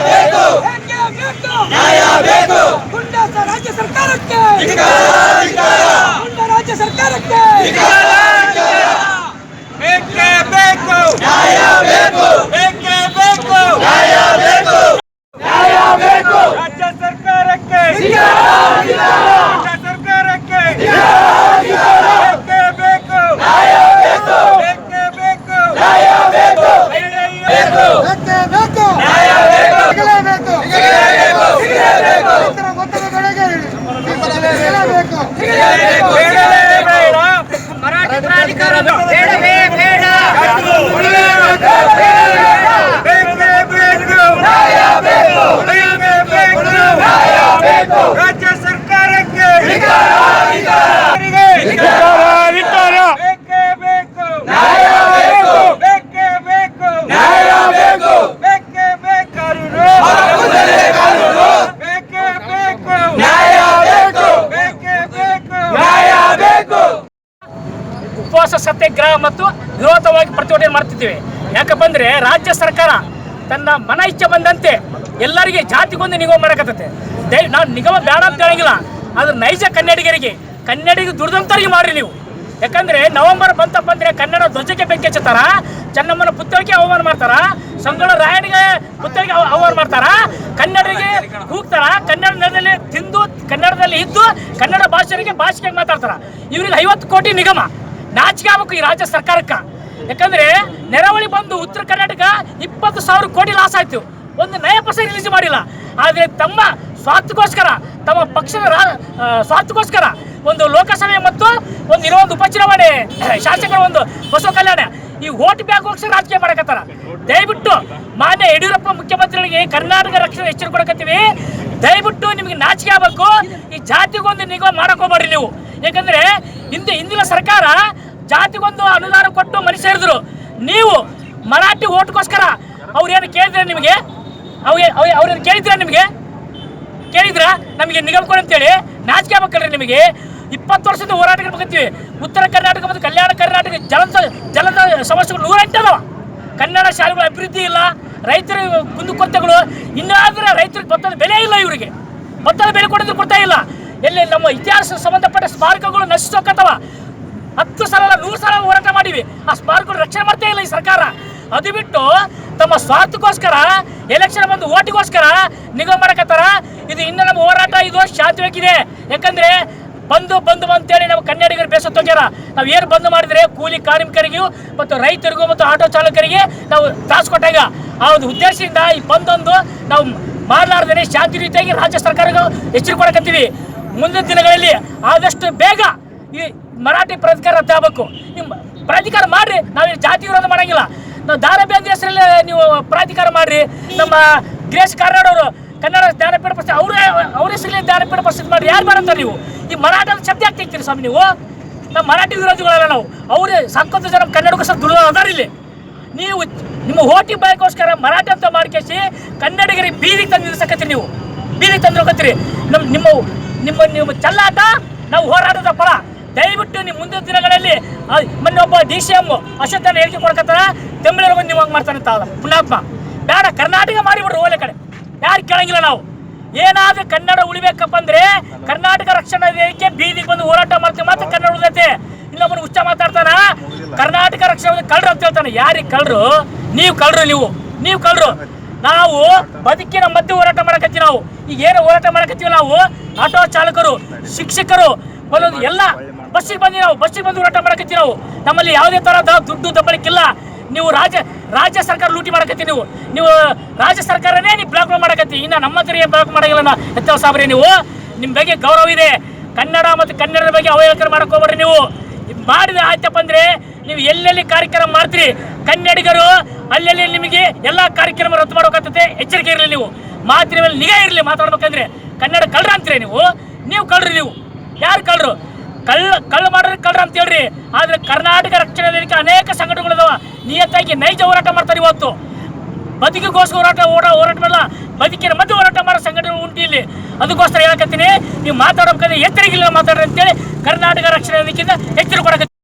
ಬೇಕು. ಬೇಕೇ ಬೇಕು. ರಾಜ್ಯ ಸರ್ಕಾರಕ್ಕೆ ಧಿಕ್ಕಾರ. ಬೇಕೇ ಬೇಕು ನ್ಯಾಯ ಬೇಕು. ನ್ಯಾಯ ಬೇಕು. ರಾಜ್ಯ ಸರ್ಕಾರಕ್ಕೆ ಧಿಕ್ಕಾರ, ಧಿಕ್ಕಾರ. ರಾಜ್ಯ ಸರ್ಕಾರಕ್ಕೆ ಧಿಕ್ಕಾರ. ಬೇಕೇ ಬೇಕು ನ್ಯಾಯ ಬೇಕು. ಬೇಕೇ ಬೇಕು ನ್ಯಾಯ ಬೇಕು. ಬೇಕು. ಬೇಕೇ ಬೇಕು ನ್ಯಾಯ ಬೇಕು. ಸಿಗಲೇಬೇಕು ಸಿಗಲೇಬೇಕು. ಸಿಗಲೇಬೇಕು. ರೈತರ ಮೊತ್ತದ ಬೆಳೆಗೆ ಸಿಗಲೇಬೇಕು ಸಿಗಲೇಬೇಕು. ಬೇಡವೇ ಬೇಡ ಮರಾಠಿ ಪ್ರಾಧಿಕಾರ ಬೇಡವೇ ಬೇಡ ಬೇಕೇ ಬೇಕು ನ್ಯಾಯ ಬೇಕು. ಬೇಕೇ ಬೇಕು ನ್ಯಾಯ ಬೇಕು. ರಾಜ್ಯ ಸರ್ಕಾರಕ್ಕೆ ಧಿಕ್ಕಾರ, ಧಿಕ್ಕಾರ. ಅವರಿಗೆ ಬೇಕೇ ಬೇಕು ನ್ಯಾಯ ಬೇಕು. ಬೇಕೇ ಬೇಕು ನ್ಯಾಯ ಬೇಕು. ಬೇಕೇ ಬೇಕು ಕಾನೂನು ಹಕ್ಕುಗಳೇ ಕಾನೂನು. ಬೇಕೇ ಬೇಕು ನ್ಯಾಯ ಬೇಕು. ಬೇಕೇ ಬೇಕು ನ್ಯಾಯ ಬೇಕು ಉಪವಾಸ, ಸತ್ಯಾಗ್ರಹ ಮತ್ತು ವಿರೋಧವಾಗಿ ಪ್ರತಿಭಟನೆ ಮಾಡ್ತಿದ್ದೀವಿ ಯಾಕಪ್ಪ ಅಂದ್ರೆ ರಾಜ್ಯ ಸರ್ಕಾರ ತನ್ನ ಮನ ಇಚ್ಛೆ ಬಂದಂತೆ ಎಲ್ಲರಿಗೆ ಜಾತಿಗೊಂದು ನಿಗಮ ಮಾಡಕತ್ತೈತೆ. ದಯ ನಾವು ನಿಗಮ ಬೇಡ ಅಂತ ಹೇಳಂಗಿಲ್ಲ, ಆದ್ರೆ ನೈಜ ಕನ್ನಡಿಗರಿಗೆ ಕನ್ನಡಿಗ ದುರ್ದಂತರಿಗೆ ಮಾಡ್ರಿ ನೀವು. ಯಾಕಂದ್ರೆ ನವೆಂಬರ್ ಬಂತಪ್ಪ ಅಂದ್ರೆ ಕನ್ನಡ ಧ್ವಜಕ್ಕೆ ಬೆಂಕಿ ಹಚ್ಚತಾರ ಚೆನ್ನಮ್ಮನ ಪುತ್ಥಳಿಗೆ ಅವಮಾನ ಮಾಡ್ತಾರ? ಸಂಗೊಳ್ಳ ರಾಯಣಿಗೆ ಪುತ್ಥಳಿಗೆ ಅವ- ಅವಮಾನ ಮಾಡ್ತಾರ? ಕನ್ನಡಿಗೆ ಹೋಗ್ತಾರ ಕನ್ನಡ ನೆಲದಲ್ಲಿ ತಿಂದು, ಕನ್ನಡದಲ್ಲಿ ಇದ್ದು, ಕನ್ನಡ ಭಾಷೆಗೆ ಭಾಷೆಗೆ ಮಾತಾಡ್ತಾರ? ಇವ್ರಿಗೆ ಐವತ್ತು ಕೋಟಿ ನಿಗಮ. ನಾಚಿಕೆ ಆಗ್ಬೇಕು ಈ ರಾಜ್ಯ ಸರ್ಕಾರಕ್ಕೆ. ಯಾಕಂದ್ರೆ ನೆರವಳಿ ಬಂದು ಉತ್ತರ ಕರ್ನಾಟಕ ಇಪ್ಪತ್ತು ಸಾವಿರ ಕೋಟಿ ಲಾಸ್ ಆಯ್ತು. ಒಂದು ನಯ ಪೈಸೆ ರಿಲೀಸ್ ಮಾಡಿಲ್ಲ. ಆದರೆ ತಮ್ಮ ಸ್ವಾರ್ಥಕ್ಕೋಸ್ಕರ, ತಮ್ಮ ಪಕ್ಷದ ಸ್ವಾರ್ಥಕ್ಕೋಸ್ಕರ ಒಂದು ಲೋಕಸಭೆ ಮತ್ತು ಒಂದು ಇರೋ ಒಂದು ಉಪಚುನಾವಣೆ, ಶಾಸಕರ ಒಂದು ಬಸವ ಕಲ್ಯಾಣ ಈ ಓಟ್ ಹೋಗಿ ರಾಜಕೀಯ ಮಾಡಕತ್ತಾರ. ದಯವಿಟ್ಟು ಮಾನ್ಯ ಯಡಿಯೂರಪ್ಪ ಮುಖ್ಯಮಂತ್ರಿಗಳಿಗೆ ಕರ್ನಾಟಕ ರಕ್ಷಣೆ ಎಚ್ಚರಿಕೆ ಕೊಡಕತ್ತೀವಿ. ದಯವಿಟ್ಟು ನಿಮಗೆ ನಾಚಿಕೆ ಆಗಬೇಕು. ಈ ಜಾತಿಗೊಂದು ನಿಗಮ ಮಾಡಕ್ ಹೋಗ್ಬೇಡ್ರಿ ನೀವು. ಯಾಕಂದ್ರೆ ಹಿಂದೆ ಹಿಂದಿನ ಸರ್ಕಾರ ಜಾತಿಗೊಂದು ಅನುದಾನ ಕೊಟ್ಟು ಮನುಷ್ಯ ಸೇರಿದ್ರು. ನೀವು ಮರಾಠಿ ಓಟ್ಗೋಸ್ಕರ ಅವ್ರೇನು ಕೇಳಿದ್ರೆ ನಿಮಗೆ? ಅವ್ರೇನು ಕೇಳಿದ್ರೆ ನಿಮಗೆ? ಕೇಳಿದ್ರ ನಮಗೆ ನಿಗಮ ಕೊಡಿ ಅಂತೇಳಿ ನಾಚಿಕೆ ಆಗ್ಬೇಕಲ್ರಿ ನಿಮಗೆ. ಇಪ್ಪತ್ತು ವರ್ಷದ ಹೋರಾಟ ಇರ್ಬೇಕಂತೀವಿ ಉತ್ತರ ಕರ್ನಾಟಕ ಮತ್ತು ಕಲ್ಯಾಣ ಕರ್ನಾಟಕ ಜಲದ ಜಲದ ಸಮಸ್ಯೆಗಳು ನೂರೆಂಟು ಕನ್ನಡ ಶಾಲೆಗಳ ಅಭಿವೃದ್ಧಿ ಇಲ್ಲ, ರೈತರ ಕುಂದುಕೊರತೆಗಳು ಇನ್ನಾದ್ರೆ ರೈತರಿಗೆ ಭತ್ತದ ಬೆಲೆ ಇಲ್ಲ ಇವರಿಗೆ. ಭತ್ತದ ಬೆಲೆ ಕೊಡೋದು ಕೊಡ್ತಾ ಇಲ್ಲ. ಎಲ್ಲಿ ನಮ್ಮ ಇತಿಹಾಸ ಸಂಬಂಧಪಟ್ಟ ಸ್ಮಾರಕಗಳು ನಶಿಸೋಕತ್ತವ. ಹತ್ತು ಸಲ ನೂರು ಸಲ ಹೋರಾಟ ಮಾಡಿವಿ ಆ ಸ್ಮಾರಕಗಳು ರಕ್ಷಣೆ ಮಾಡ್ತಾ ಇಲ್ಲ ಈ ಸರ್ಕಾರ. ಅದು ಬಿಟ್ಟು ತಮ್ಮ ಸ್ವಾರ್ಥಕ್ಕೋಸ್ಕರ ಎಲೆಕ್ಷನ್ ಬಂದು ಓಟಿಗೋಸ್ಕರ ನಿಗಮ ಮಾಡಕತ್ತಾರ. ಇದು ಇನ್ನು ನಮ್ಮ ಹೋರಾಟ, ಇದು ಶಾಂತವಾಗಿದೆ ಯಾಕಂದ್ರೆ ಬಂದು ಬಂದು ಅಂತೇಳಿ ನಾವು ಕನ್ನಡಿಗರು ಬೇಸತ್ತೋಗ್ಯಾರ ನಾವು ಏನು ಬಂದ್ ಮಾಡಿದ್ರೆ ಕೂಲಿ ಕಾರ್ಮಿಕರಿಗೂ ಮತ್ತು ರೈತರಿಗೂ ಮತ್ತು ಆಟೋ ಚಾಲಕರಿಗೆ ನಾವು ತ್ರಾಸು ಕೊಟ್ಟಾಗ ಆ ಒಂದು ಉದ್ದೇಶದಿಂದ ಈ ಬಂದೊಂದು ನಾವು ಮಾಡಲಾರ್ದೇ ಶಾಂತಿ ರೀತಿಯಾಗಿ ರಾಜ್ಯ ಸರ್ಕಾರಗಳು ಎಚ್ಚರಿಕೆ ಕೊಡಕತ್ತೀವಿ. ಮುಂದಿನ ದಿನಗಳಲ್ಲಿ ಆದಷ್ಟು ಬೇಗ ಈ ಮರಾಠಿ ಪ್ರಾಧಿಕಾರ ರದ್ದು ಆಗ್ಬೇಕು. ನಿಮ್ಮ ಪ್ರಾಧಿಕಾರ ಮಾಡ್ರಿ, ನಾವು ಜಾತಿ ವಿರೋಧ ಮಾಡಂಗಿಲ್ಲ. ನಾವು ದಾರಬೇಂದ್ರ ಹೆಸರಲ್ಲಿ ನೀವು ಪ್ರಾಧಿಕಾರ ಮಾಡ್ರಿ. ನಮ್ಮ ಗಿರೀಶ್ ಕಾರ್ನಾಡ್ ಅವರು ಕನ್ನಡ ಜ್ಞಾನಪೀಠ ಪ್ರಶಸ್ತಿ, ಅವರೇ, ಅವ್ರ ಹೆಸರಲ್ಲಿ ಜ್ಞಾನಪೀಠ ಪ್ರಶಸ್ತಿ ಮಾಡಿ ಯಾರು ಮಾಡಂತಾರೆ ನೀವು? ಈ ಮರಾಠಲ್ಲಿ ಶಬ್ದ ಯಾಕೆ ತೆಗ್ತೀರಿ ಸ್ವಾಮಿ ನೀವು? ನಮ್ಮ ಮರಾಠಿ ವಿರೋಧಿಗಳಲ್ಲ ನಾವು. ಅವರೇ ಸಾಕಷ್ಟು ಜನ ಕನ್ನಡಕ್ಕೋಸ್ಕರ ದೃಢ ಅದಾರ ಇಲ್ಲಿ. ನೀವು ನಿಮ್ಮ ಓಟಿ ಬಾಯ್ಕೋಸ್ಕರ ಮರಾಠಿ ಅಂತ ಮಾಡ್ಕೇಸಿ ಕನ್ನಡಿಗರಿಗೆ ಬೀದಿಗೆ ತಂದು ನಿಲ್ಸಕತ್ತೀರಿ ನೀವು. ಬೀದಿಗೆ ತಂದು ಹೋಗತ್ತೀರಿ. ನಮ್ಮ ನಿಮ್ಮ ನಿಮ್ಮ ನಿಮ್ಮ ಚಲ್ಲಾಟ, ನಾವು ಹೋರಾಟದ ಫಲ. ದಯವಿಟ್ಟು ನಿಮ್ಮ ಮುಂದಿನ ದಿನಗಳಲ್ಲಿ ಮೊನ್ನೆ ಒಬ್ಬ ಡಿ ಸಿ ಎಂ ಅಶ್ವತ್ಥನ ಹೇಳಿಕೆ ಕೊಡ್ಕತ್ತಾರ ಬಂದು ನೀವು ಹಂಗೆ ಮಾಡ್ತಾನೆ ಅಂತ ಪುಣ್ಯಾತ್ಮ. ಬೇಡ, ಕರ್ನಾಟಕ ಮಾಡಿಬಿಡ್ರಿ ಓಲೆ ಕಡೆ. ಕೇಳಂಗಿಲ್ಲ ನಾವು. ಏನಾದ್ರೂ ಕನ್ನಡ ಉಳಿಬೇಕಪ್ಪ ಅಂದ್ರೆ ಕರ್ನಾಟಕ ರಕ್ಷಣಾ ವೇದಿಕೆ ಬೀದಿಗೆ ಬಂದು ಹೋರಾಟ ಮಾಡ್ತೀವಿ ಮಾತ್ರ ಕನ್ನಡ ಉಳಿದೈತೆ. ಇನ್ನೊಬ್ಬನು ಹುಚ್ಚ ಮಾತಾಡ್ತಾನ? ಕರ್ನಾಟಕ ರಕ್ಷಣಾ ಕಳ್ಳರು ಅಂತ ಹೇಳ್ತಾನೆ. ಯಾರಿಗೆ ಕಳ್ಳರು? ನೀವು ಕಳ್ರು ನೀವು. ನೀವು ಕಳ್ಳರು. ನಾವು ಬದುಕಿನ ಮಧ್ಯೆ ಹೋರಾಟ ಮಾಡಕತ್ತೀವಿ ನಾವು. ಈಗ ಏನು ಹೋರಾಟ ಮಾಡಕತ್ತೀವಿ ನಾವು? ಆಟೋ ಚಾಲಕರು, ಶಿಕ್ಷಕರು ಎಲ್ಲ ಬಸ್ಸಿಗೆ ಬಂದು ನಾವು, ಬಸ್ಸಿಗೆ ಬಂದು ಹೋರಾಟ ಮಾಡಕತ್ತೀವಿ ನಾವು. ನಮ್ಮಲ್ಲಿ ಯಾವುದೇ ತರಹದ ದುಡ್ಡು ದಬ್ಬಳಿಕಿಲ್ಲ ನೀವು ರಾಜ್ಯ ರಾಜ್ಯ ಸರ್ಕಾರ ಲೂಟಿ ಮಾಡಕತ್ತಿ ನೀವು. ನೀವು ರಾಜ್ಯ ಸರ್ಕಾರನೇ ನೀವು ಬ್ಲಾಕ್ ಮಾಡಕತ್ತಿ. ಇನ್ನು ನಮ್ಮ ಹತ್ರ ಬ್ಲಾಕ್ ಮಾಡಂಗಿಲ್ಲ ಎತ್ತವ ಸಾಬ್ರಿ ನೀವು. ನಿಮ್ಮ ಬಗ್ಗೆ ಗೌರವ ಇದೆ. ಕನ್ನಡ ಮತ್ತು ಕನ್ನಡದ ಬಗ್ಗೆ ಮಾಡ್ಕೋಬೇಡ್ರಿ ಹೋಗ್ಬೇಡ್ರಿ ನೀವು ಮಾಡಿದ ಆಯ್ತಪ್ಪ ಅಂದರೆ ನೀವು ಎಲ್ಲೆಲ್ಲಿ ಕಾರ್ಯಕ್ರಮ ಮಾಡ್ತೀರಿ? ಕನ್ನಡಿಗರು ಅಲ್ಲೆಲ್ಲಿ ನಿಮಗೆ ಎಲ್ಲ ಕಾರ್ಯಕ್ರಮ ರದ್ದು ಮಾಡೋಕತ್ತೆ ಎಚ್ಚರಿಕೆ ಇರಲಿ ನೀವು. ಮಾತಿನ ಮೇಲೆ ನಿಗಾ ಇರಲಿ ಮಾತಾಡ್ಬೇಕಂದ್ರೆ. ಕನ್ನಡ ಕಳ್ರ ಅಂತೀರಿ ನೀವು. ನೀವು ಕಳ್ರಿ ನೀವು. ಯಾರು ಕಳ್ರು? ಕಳ್ಳ ಕಳ್ಳ ಮಾಡೋರಿಗೆ ಕಳ್ರ ಅಂತ ಹೇಳ್ರಿ. ಆದ್ರೆ ಕರ್ನಾಟಕ ರಕ್ಷಣಾ ವೇದಿಕೆ ಅನೇಕ ಸಂಘಟನೆಗಳಿದಾವ ನಿಯತ್ತಾಗಿ ನೈಜ ಹೋರಾಟ ಮಾಡ್ತಾರೆ ಇವತ್ತು. ಬದುಕಿಗೋಸ್ಕರ ಹೋರಾಟ ಓಡ ಹೋರಾಟ ಮಾಡಲ್ಲ. ಬದುಕಿನ ಮಧ್ಯೆ ಹೋರಾಟ ಮಾಡೋ ಸಂಘಟನೆ ಉಂಟು ಇಲ್ಲಿ. ಅದಕ್ಕೋಸ್ಕರ ಹೇಳಕತ್ತೀನಿ, ನೀವು ಮಾತಾಡಬೇಕಾದ್ರೆ ಎಚ್ಚರಿಕೆ ಮಾತಾಡ್ರಿ ಅಂತೇಳಿ ಕರ್ನಾಟಕ ರಕ್ಷಣಾ ವೇದಿಕೆಯಿಂದ ಎಚ್ಚರಿಕೆ